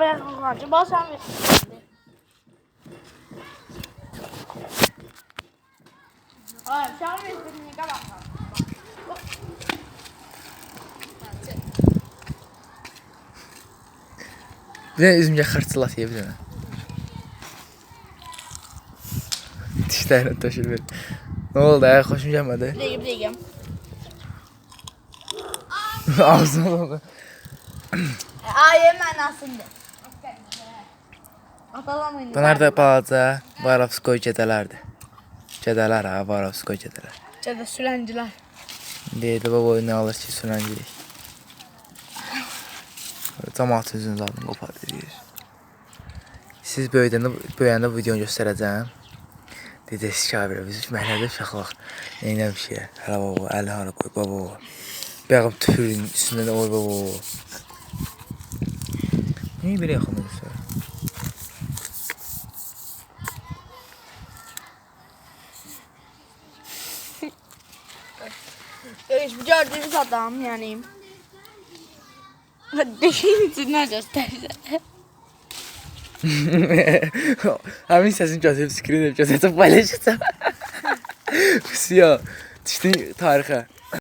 Ben kullanacağım. Bana sen ver. Ay sen. Ne kadar? Bir dənə üzümcə xırçılat yeyə dənə. Dişlərini töşür ver. Nə oldu? Ay, xoşum gəlmədi. Bir dakika bir dakika. Ağzına oldu. Ayə mənasında. Atalamayın. Bunlar da balaca Varovskoy gədələrdir. Gədələr ha, Varovskoy gədələr. Cədə süləncilər. Deyirdi baba oyunu alır ki, sürəncilik. Cəmaat üzünü zadını qopar deyir. Siz böyüdəndə, böyüyəndə videonu göstərəcəm. Deyəcəksiniz ki, abi, biz məhəllədə uşaqlıq neynəmişik? Hələ baba, əli hara qoy, baba. Bəğim tüfürün üstündə də oy baba. Niyə belə yaxında göstərir? Evet, gördüğünüz adam yani. Deşin içinden gösterse. Həmin səsini götürüb skrin edib götürəcəm, paylaşacağam. Pis ya. Düşdün tarixə.